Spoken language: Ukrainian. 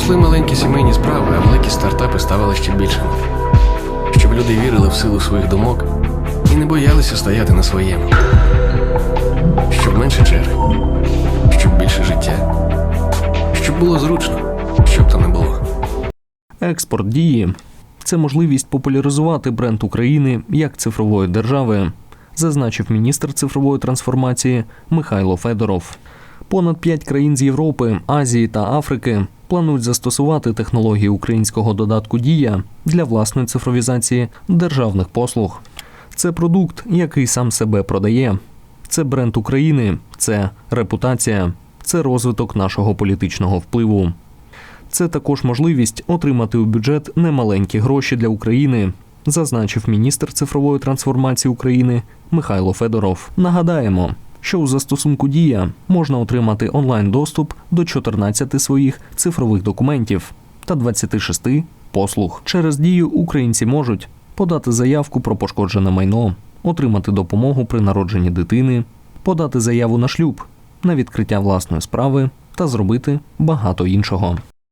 росли маленькі сімейні справи, а великі стартапи ставали ще більшими. Щоб люди вірили в силу своїх думок і не боялися стояти на своєму. Щоб менше черги, щоб більше життя, щоб було зручно, щоб то не було. Експорт дії це можливість популяризувати бренд України як цифрової держави, зазначив міністр цифрової трансформації Михайло Федоров. Понад п'ять країн з Європи, Азії та Африки планують застосувати технології українського додатку Дія для власної цифровізації державних послуг. Це продукт, який сам себе продає. Це бренд України, це репутація, це розвиток нашого політичного впливу. Це також можливість отримати у бюджет немаленькі гроші для України, зазначив міністр цифрової трансформації України Михайло Федоров. Нагадаємо, що у застосунку Дія можна отримати онлайн доступ до 14 своїх цифрових документів та 26 послуг. Через дію українці можуть подати заявку про пошкоджене майно, отримати допомогу при народженні дитини, подати заяву на шлюб, на відкриття власної справи та зробити багато іншого.